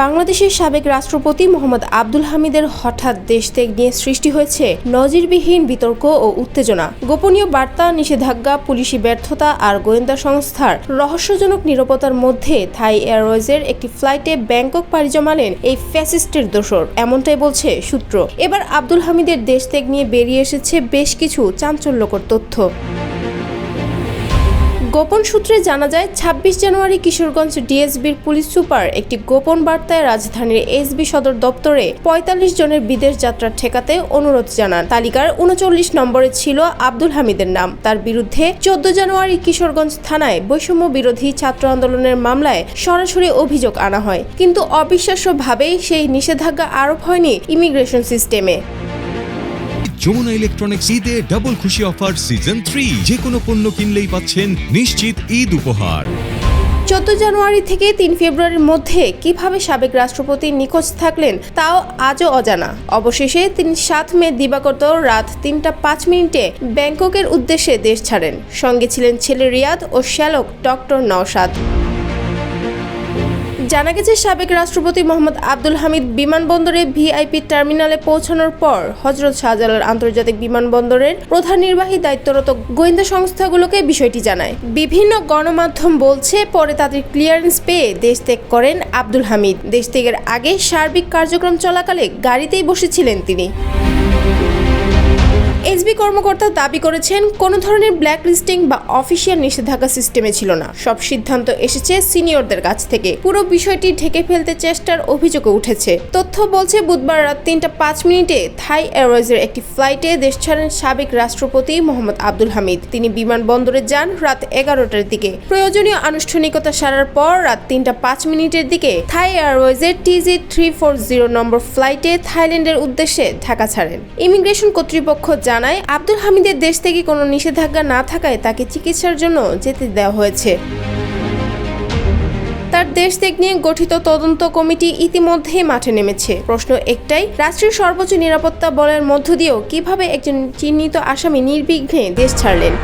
বাংলাদেশের সাবেক রাষ্ট্রপতি মোহাম্মদ আব্দুল হামিদের হঠাৎ দেশ ত্যাগ নিয়ে সৃষ্টি হয়েছে নজিরবিহীন বিতর্ক ও উত্তেজনা। গোপনীয় বার্তা, নিষেধাজ্ঞা, পুলিশি ব্যর্থতা আর গোয়েন্দা সংস্থার রহস্যজনক নিরাপত্তার মধ্যে থাই এয়ারওয়েজের একটি ফ্লাইটে ব্যাংকক পাড়ি জমালেন এই ফ্যাসিস্টের দোসর, এমনটাই বলছে সূত্র। এবার আব্দুল হামিদের দেশ ত্যাগ নিয়ে বেরিয়ে এসেছে বেশ কিছু চাঞ্চল্যকর তথ্য। গোপন সূত্রে জানা যায়, ছাব্বিশ জানুয়ারি কিশোরগঞ্জ ডিএসবির পুলিশ সুপার একটি গোপন বার্তায় রাজধানীর এসবি সদর দপ্তরে পঁয়তাল্লিশ জনের বিদেশ যাত্রা ঠেকাতে অনুরোধ জানান। তালিকার উনচল্লিশ নম্বরে ছিল আব্দুল হামিদের নাম। তার বিরুদ্ধে চোদ্দ জানুয়ারি কিশোরগঞ্জ থানায় বৈষম্য বিরোধী ছাত্র আন্দোলনের মামলায় সরাসরি অভিযোগ আনা হয়। কিন্তু অবিশ্বাস্যভাবেই সেই নিষেধাজ্ঞা আরোপ হয়নি ইমিগ্রেশন সিস্টেমে। যমুনা ইলেকট্রনিক্স ঈদে ডাবল খুশি অফার সিজন থ্রি যে কোনো পণ্য কিনলেই পাচ্ছেন নিশ্চিত ঈদ উপহার। চোদ্দ জানুয়ারি থেকে তিন ফেব্রুয়ারির মধ্যে কীভাবে সাবেক রাষ্ট্রপতি নিখোঁজ থাকলেন তাও আজও অজানা। অবশেষে তিনি সাত মে দিবাগত রাত তিনটা পাঁচ মিনিটে ব্যাংককের উদ্দেশ্যে দেশ ছাড়েন। সঙ্গে ছিলেন ছেলে রিয়াদ ও শ্যালক ডক্টর নওশাদ। জানা গেছে, সাবেক রাষ্ট্রপতি মোহাম্মদ আব্দুল হামিদ বিমানবন্দরে ভিআইপি টার্মিনালে পৌঁছানোর পর হজরত শাহজালাল আন্তর্জাতিক বিমানবন্দরের প্রধান নির্বাহী দায়িত্বরত গোয়েন্দা সংস্থাগুলোকে বিষয়টি জানায়। বিভিন্ন গণমাধ্যম বলছে, পরে তাদের ক্লিয়ারেন্স পেয়ে দেশ ত্যাগ করেন আব্দুল হামিদ। দেশ ত্যাগের আগে সার্বিক কার্যক্রম চলাকালে গাড়িতেই বসেছিলেন তিনি। এসবি কর্মকর্তা দাবি করেছেন, কোনো ধরনের ব্ল্যাক লিস্টিং বা অফিসিয়াল নিষেধাজ্ঞা সিস্টেমে ছিল না। সব সিদ্ধান্ত এসেছে সিনিয়রদের কাছ থেকে। পুরো বিষয়টি ঢেকে ফেলতে চেষ্টার অভিযোগও উঠেছে। তথ্য বলছে, বুধবার রাত তিনটা পাঁচ মিনিটে থাই এয়ারওয়েজের একটি ফ্লাইটে দেশ ছাড়েন সাবেক রাষ্ট্রপতি মোহাম্মদ আব্দুল হামিদ। তিনি বিমানবন্দরে যান রাত এগারোটার দিকে। প্রয়োজনীয় আনুষ্ঠানিকতা সারার পর রাত তিনটা পাঁচ মিনিটের দিকে Thai এয়ারওয়েজের TG three four zero number ফ্লাইটে থাইল্যান্ডের উদ্দেশ্যে ঢাকা ছাড়েন। ইমিগ্রেশন কর্তৃপক্ষ জানায়, আব্দুল হামিদের দেশ থেকে কোনো নিষেধাজ্ঞা না থাকায় তাকে চিকিৎসার জন্য যেতে দেওয়া হয়েছে। তার দেশ ত্যাগ নিয়ে গঠিত তদন্ত কমিটি ইতিমধ্যে মাঠে নেমেছে। প্রশ্ন একটাই, রাষ্ট্রীয় সর্বোচ্চ নিরাপত্তা বলের মধ্য দিয়েও কীভাবে একজন চিহ্নিত আসামি নির্বিঘ্নে দেশ ছাড়লেন?